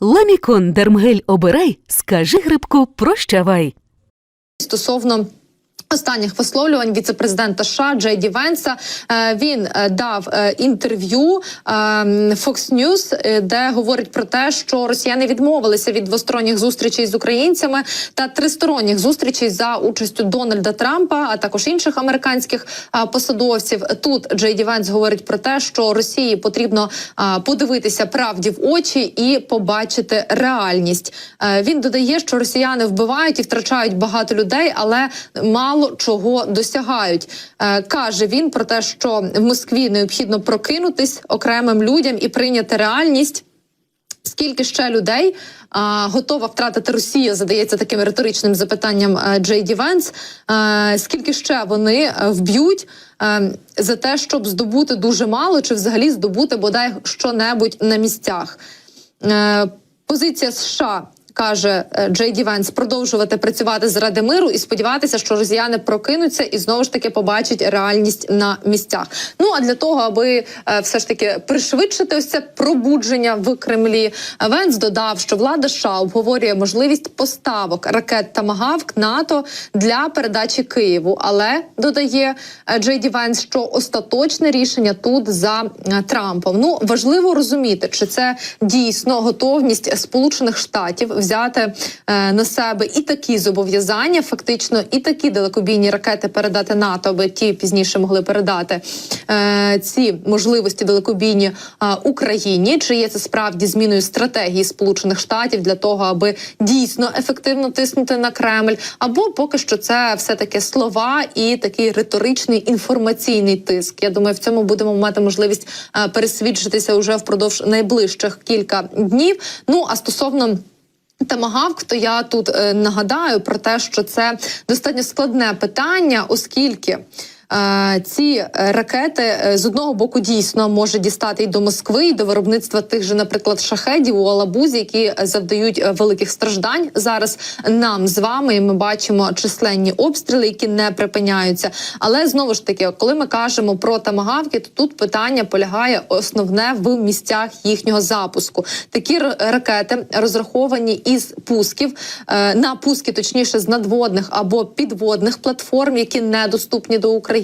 Ламікон Дермгель обирай, скажи грибку прощавай. стосовно. Останніх висловлювань віцепрезидента США Джей Ді Венса Е, він е, дав е, інтерв'ю Fox News, де говорить про те, що росіяни відмовилися від двосторонніх зустрічей з українцями та тристоронніх зустрічей за участю Дональда Трампа, а також інших американських посадовців. Тут Джей Ді Венс говорить про те, що Росії потрібно подивитися правді в очі і побачити реальність. Він додає, що росіяни вбивають і втрачають багато людей, але мало чого досягають. Е, Каже він про те, що в Москві необхідно прокинутись окремим людям і прийняти реальність. Скільки ще людей а, готова втратити Росія? Задається таким риторичним запитанням е, Джей Ді Венс. Е, скільки ще вони е, вб'ють е, за те, щоб здобути дуже мало, чи взагалі здобути бодай що-небудь на місцях? Е, позиція США. Каже е, Джей Ді Венс, продовжувати працювати заради миру і сподіватися, що росіяни прокинуться і знову ж таки побачать реальність на місцях. Ну а для того, аби е, все ж таки пришвидшити ось це пробудження в Кремлі, Венс додав, що влада США обговорює можливість поставок ракет Тамагавк НАТО для передачі Києву. Але додає е, Джей Ді Венс, що остаточне рішення тут за Трампом. Ну важливо розуміти, чи це дійсно готовність Сполучених Штатів взяти е, на себе і такі зобов'язання, фактично, і такі далекобійні ракети передати НАТО, аби ті пізніше могли передати е, ці можливості далекобійні е, Україні. Чи є це справді зміною стратегії Сполучених Штатів для того, аби дійсно ефективно тиснути на Кремль, або поки що це все таки слова і такий риторичний інформаційний тиск. Я думаю, в цьому будемо мати можливість пересвідчитися уже впродовж найближчих кілька днів. Ну а стосовно Тамагавк, то я тут е, нагадаю про те, що це достатньо складне питання, оскільки. Ці е, ракети е, з одного боку дійсно може дістати і до Москви, і до виробництва тих же, наприклад, шахедів у Алабузі, які е, завдають великих страждань зараз нам з вами. І ми бачимо численні обстріли, які не припиняються. Але знову ж таки, коли ми кажемо про тамагавки, то тут питання полягає основне в місцях їхнього запуску. Такі ракети розраховані із пусків на пуски, точніше, з надводних або підводних платформ, які недоступні до України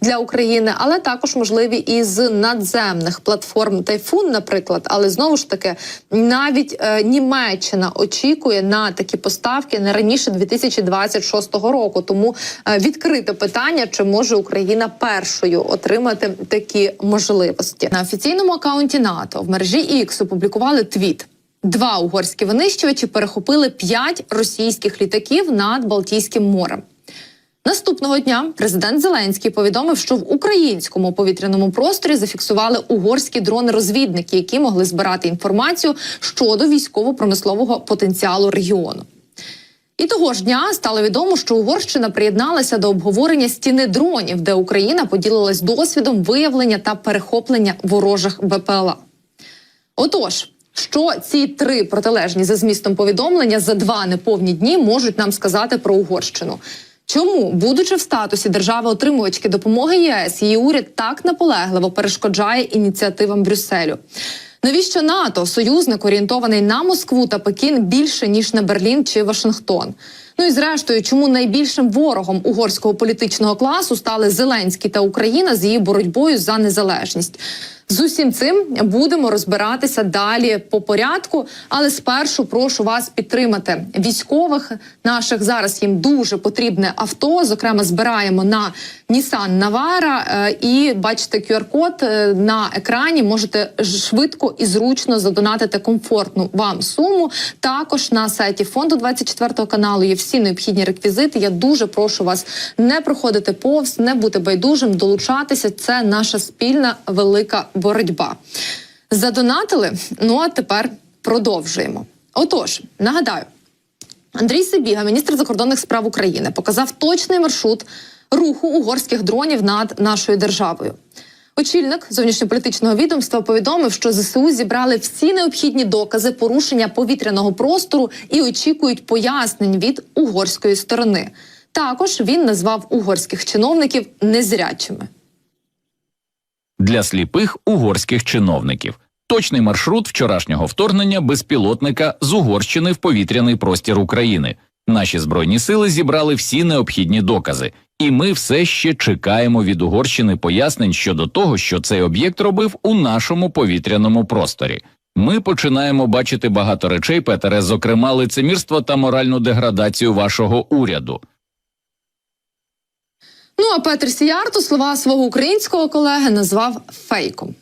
для України, але також можливі і з надземних платформ Тайфун, наприклад. Але знову ж таки, навіть е, Німеччина очікує на такі поставки не раніше 2026 року. Тому е, відкрите питання, чи може Україна першою отримати такі можливості на офіційному акаунті НАТО в мережі X опублікували твіт. Два угорські винищувачі перехопили п'ять російських літаків над Балтійським морем. Наступного дня президент Зеленський повідомив, що в українському повітряному просторі зафіксували угорські дрони-розвідники, які могли збирати інформацію щодо військово-промислового потенціалу регіону. І того ж дня стало відомо, що Угорщина приєдналася до обговорення стіни дронів, де Україна поділилась досвідом виявлення та перехоплення ворожих БПЛА. Отож, що ці три протилежні за змістом повідомлення за два неповні дні можуть нам сказати про Угорщину? Чому, будучи в статусі держави-отримувачки допомоги ЄС, її уряд так наполегливо перешкоджає ініціативам Брюсселю? Навіщо НАТО, союзник орієнтований на Москву та Пекін більше ніж на Берлін чи Вашингтон? Ну і зрештою, чому найбільшим ворогом угорського політичного класу стали Зеленський та Україна з її боротьбою за незалежність? З усім цим будемо розбиратися далі по порядку. Але спершу прошу вас підтримати військових наших. Зараз їм дуже потрібне авто. Зокрема, збираємо на Nissan Navara. Е, І бачите QR-код е, на екрані. Можете швидко і зручно задонатити комфортну вам суму. Також на сайті фонду 24 каналу є всі необхідні реквізити. Я дуже прошу вас не проходити повз, не бути байдужим, долучатися. Це наша спільна велика боротьба. Задонатили. Ну а тепер продовжуємо. Отож, нагадаю. Андрій Сибіга, міністр закордонних справ України, показав точний маршрут руху угорських дронів над нашою державою. Очільник зовнішньополітичного відомства повідомив, що ЗСУ зібрали всі необхідні докази порушення повітряного простору і очікують пояснень від угорської сторони. Також він назвав угорських чиновників незрячими. Для сліпих угорських чиновників. Точний маршрут вчорашнього вторгнення безпілотника з Угорщини в повітряний простір України. Наші збройні сили зібрали всі необхідні докази, і ми все ще чекаємо від Угорщини пояснень щодо того, що цей об'єкт робив у нашому повітряному просторі. Ми починаємо бачити багато речей, Петере, зокрема лицемірство та моральну деградацію вашого уряду. Ну а Петр Сіярту слова свого українського колеги назвав фейком.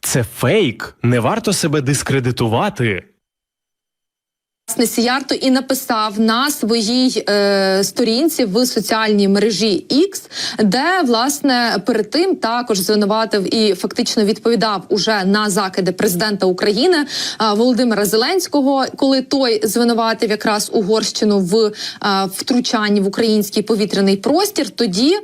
Це фейк. Не варто себе дискредитувати. Власне, Сіярто і написав на своїй е, сторінці в соціальній мережі X, де власне перед тим також звинуватив і фактично відповідав уже на закиди президента України е, Володимира Зеленського, коли той звинуватив якраз Угорщину в е, втручанні в український повітряний простір. Тоді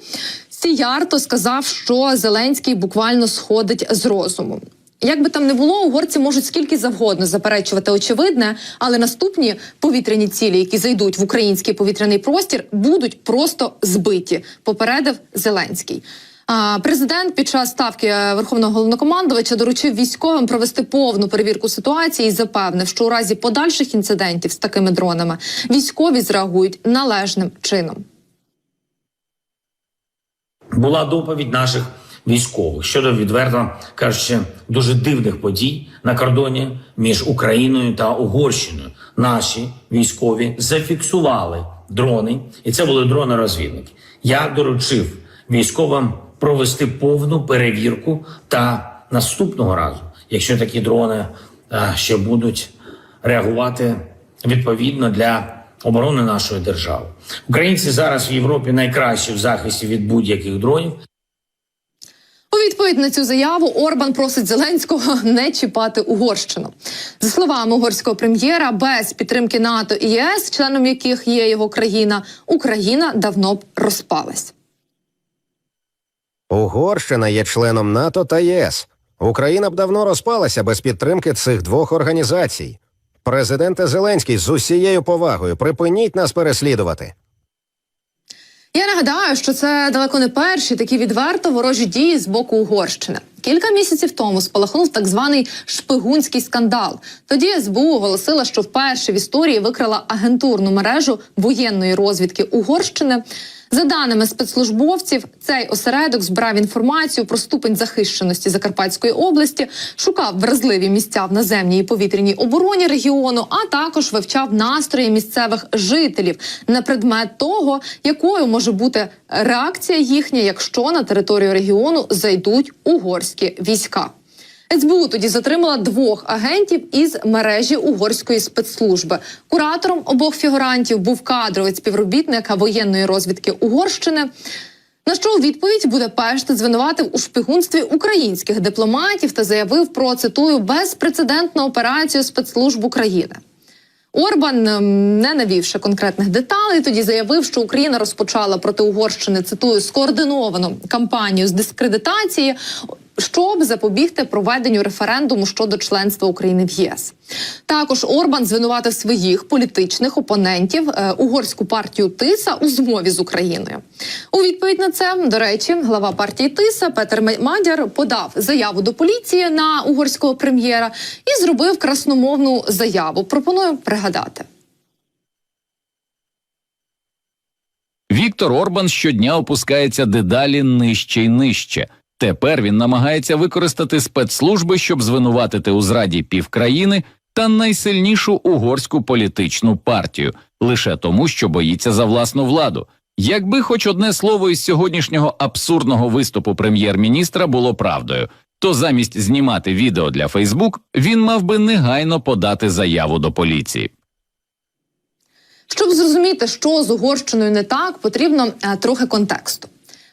Сіярто сказав, що Зеленський буквально сходить з розуму. Як би там не було, угорці можуть скільки завгодно заперечувати очевидне, але наступні повітряні цілі, які зайдуть в український повітряний простір, будуть просто збиті. Попередив Зеленський. Президент під час ставки е, верховного головнокомандувача доручив військовим провести повну перевірку ситуації і запевнив, що у разі подальших інцидентів з такими дронами військові зреагують належним чином. була доповідь наших військових щодо відверто кажучи дуже дивних подій на кордоні між Україною та Угорщиною. Наші військові зафіксували дрони, і це були дрони-розвідники. Я доручив військовим провести повну перевірку та наступного разу, якщо такі дрони ще будуть реагувати відповідно для оборони нашої держави. Українці зараз в Європі найкращі в захисті від будь-яких дронів. Відповідь на цю заяву Орбан просить Зеленського не чіпати Угорщину. За словами угорського прем'єра, без підтримки НАТО і ЄС, членом яких є його країна, Україна давно б розпалась. Угорщина є членом НАТО та ЄС. Україна б давно розпалася без підтримки цих двох організацій. Президенте Зеленський з усією повагою припиніть нас переслідувати. Я нагадаю, що це далеко не перші такі відверто ворожі дії з боку Угорщини. Кілька місяців тому спалахнув так званий шпигунський скандал. Тоді СБУ оголосила, що вперше в історії викрила агентурну мережу воєнної розвідки Угорщини. За даними спецслужбовців, цей осередок збирав інформацію про ступень захищеності Закарпатської області, шукав вразливі місця в наземній і повітряній обороні регіону, а також вивчав настрої місцевих жителів на предмет того, якою може бути реакція їхня, якщо на територію регіону зайдуть угорські війська. СБУ тоді затримала двох агентів із мережі угорської спецслужби. Куратором обох фігурантів був кадровий співробітник воєнної розвідки Угорщини. На що у відповідь Будапешт звинуватив у шпигунстві українських дипломатів та заявив про цитую безпрецедентну операцію спецслужб України. Орбан, ем, не навівши конкретних деталей, тоді заявив, що Україна розпочала проти Угорщини цитую скоординовану кампанію з дискредитації, щоб запобігти проведенню референдуму щодо членства України в ЄС. Також Орбан звинуватив своїх політичних опонентів е, угорську партію Тиса у змові з Україною. У відповідь на це, до речі, глава партії Тиса Петер Мадяр подав заяву до поліції на угорського прем'єра і зробив красномовну заяву. Пропоную пригадати. Віктор Орбан щодня опускається дедалі нижче й нижче. Тепер він намагається використати спецслужби, щоб звинуватити у зраді півкраїни та найсильнішу угорську політичну партію лише тому, що боїться за власну владу. Якби хоч одне слово із сьогоднішнього абсурдного виступу прем'єр-міністра було правдою, то замість знімати відео для Фейсбук він мав би негайно подати заяву до поліції. Щоб зрозуміти, що з Угорщиною не так, потрібно е, трохи контексту.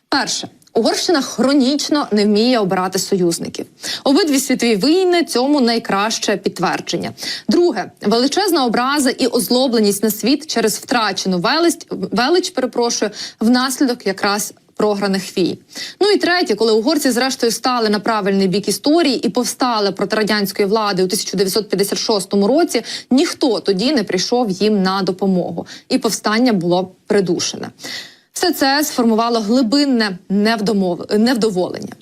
Перше. Угорщина хронічно не вміє обирати союзників. Обидві світові війни цьому найкраще підтвердження. Друге, величезна образа і озлобленість на світ через втрачену велич, велич, перепрошую, внаслідок якраз програних війн. Ну і третє, коли угорці зрештою стали на правильний бік історії і повстали проти радянської влади у 1956 році, ніхто тоді не прийшов їм на допомогу, і повстання було придушене. Все це сформувало глибинне невдоволення.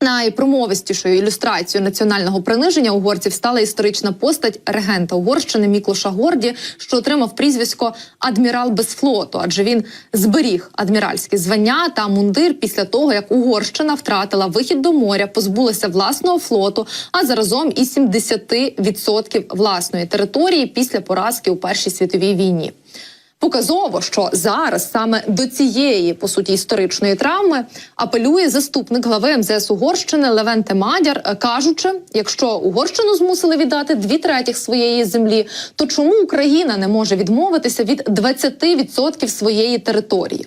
Найпромовистішою ілюстрацією національного приниження угорців стала історична постать регента Угорщини Міклоша Горді, що отримав прізвисько адмірал без флоту, адже він зберіг адміральські звання та мундир після того, як Угорщина втратила вихід до моря, позбулася власного флоту, а заразом і 70% власної території після поразки у Першій світовій війні. Показово, що зараз саме до цієї по суті історичної травми апелює заступник глави МЗС Угорщини Левенте Мадяр, е, кажучи, якщо Угорщину змусили віддати дві третіх своєї землі, то чому Україна не може відмовитися від 20% своєї території?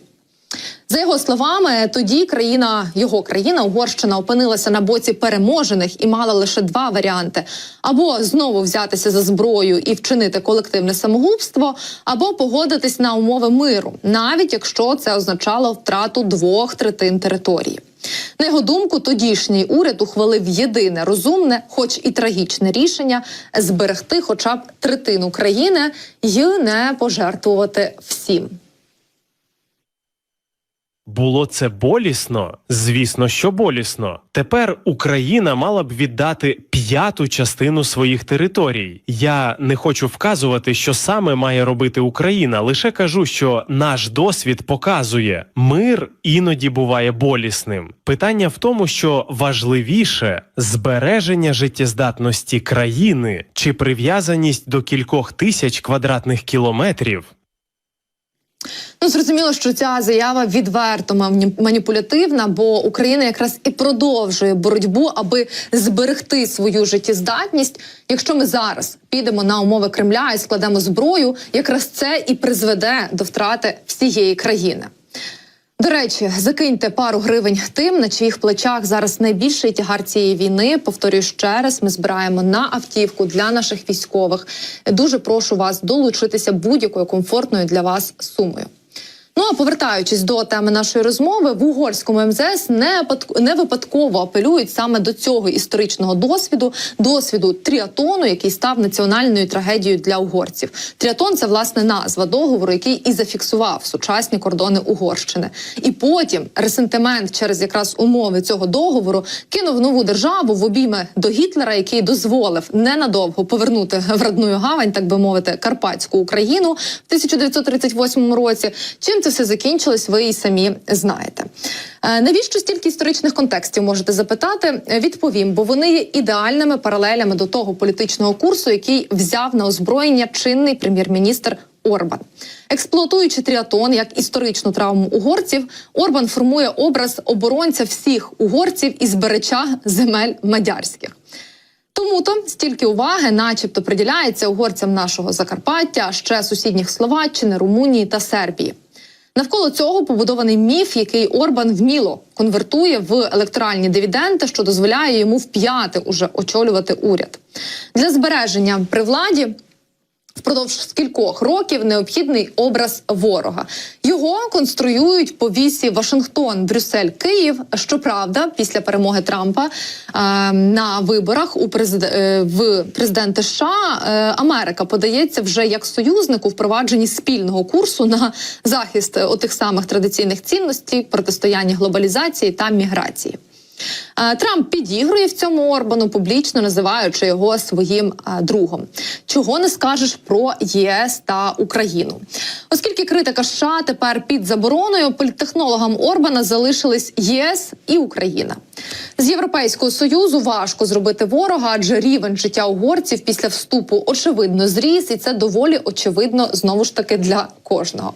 За його словами, тоді країна, його країна, Угорщина, опинилася на боці переможених і мала лише два варіанти: або знову взятися за зброю і вчинити колективне самогубство, або погодитись на умови миру, навіть якщо це означало втрату двох третин території. На його думку, тодішній уряд ухвалив єдине розумне, хоч і трагічне рішення зберегти хоча б третину країни і не пожертвувати всім. Було це болісно? Звісно, що болісно. Тепер Україна мала б віддати п'яту частину своїх територій. Я не хочу вказувати, що саме має робити Україна. Лише кажу, що наш досвід показує, мир іноді буває болісним. Питання в тому, що важливіше збереження життєздатності країни чи прив'язаність до кількох тисяч квадратних кілометрів. Ну, зрозуміло, що ця заява відверто мані- маніпулятивна, бо Україна якраз і продовжує боротьбу, аби зберегти свою життєздатність. Якщо ми зараз підемо на умови Кремля і складемо зброю, якраз це і призведе до втрати всієї країни. До речі, закиньте пару гривень тим, на чиїх плечах зараз найбільший тягар цієї війни. Повторюю ще раз, ми збираємо на автівку для наших військових. Дуже прошу вас долучитися будь-якою комфортною для вас сумою. Ну а повертаючись до теми нашої розмови, в угорському МЗС не не випадково апелюють саме до цього історичного досвіду, досвіду тріатону, який став національною трагедією для угорців. Тріатон це власне назва договору, який і зафіксував сучасні кордони Угорщини. І потім ресентимент через якраз умови цього договору кинув нову державу в обійми до Гітлера, який дозволив ненадовго повернути в родную гавань, так би мовити, Карпатську Україну в 1938 році. Чим це все закінчилось, ви і самі знаєте. Е, Навіщо стільки історичних контекстів можете запитати? Е, Відповім, бо вони є ідеальними паралелями до того політичного курсу, який взяв на озброєння чинний прем'єр-міністр Орбан. Експлуатуючи тріатон як історичну травму угорців, Орбан формує образ оборонця всіх угорців і збереча земель мадярських. Тому то стільки уваги, начебто, приділяється угорцям нашого Закарпаття, ще сусідніх Словаччини, Румунії та Сербії. Навколо цього побудований міф, який Орбан вміло конвертує в електоральні дивіденди, що дозволяє йому вп'яти уже очолювати уряд для збереження при владі. Впродовж скількох років необхідний образ ворога. Його конструюють по вісі Вашингтон, Брюссель, Київ. Щоправда, після перемоги Трампа е, на виборах у президе, е, в президенти США е, Америка подається вже як союзник у впровадженні спільного курсу на захист е, отих самих традиційних цінностей, протистояння глобалізації та міграції. Е, Трамп підігрує в цьому Орбану, публічно називаючи його своїм е, другом. Чого не скажеш про ЄС та Україну, оскільки критика США тепер під забороною, політтехнологам Орбана залишились ЄС і Україна. З Європейського союзу важко зробити ворога, адже рівень життя угорців після вступу очевидно зріс, і це доволі очевидно знову ж таки для кожного.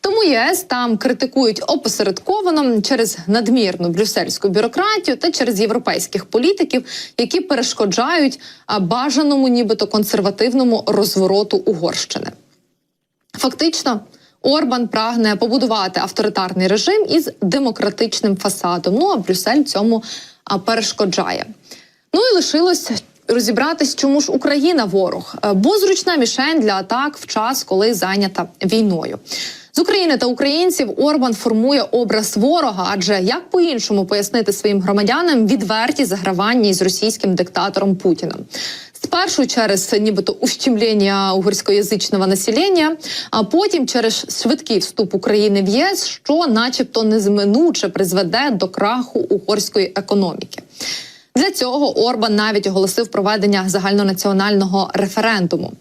Тому ЄС там критикують опосередковано через надмірну брюссельську бюрократію та через європейських політиків, які перешкоджають бажаному, нібито консервативному розвороту Угорщини. Фактично. Орбан прагне побудувати авторитарний режим із демократичним фасадом. Ну а Брюссель цьому перешкоджає. Ну і лишилось розібратись, чому ж Україна ворог, Е, бо зручна мішень для атак в час, коли зайнята війною. З України та українців Орбан формує образ ворога, адже як по-іншому пояснити своїм громадянам відверті загравання із російським диктатором Путіним. Спершу через нібито ущемлення угорськоязичного населення, а потім через швидкий вступ України в ЄС, що, начебто, незминуче призведе до краху угорської економіки. Для цього Орбан навіть оголосив проведення загальнонаціонального референдуму.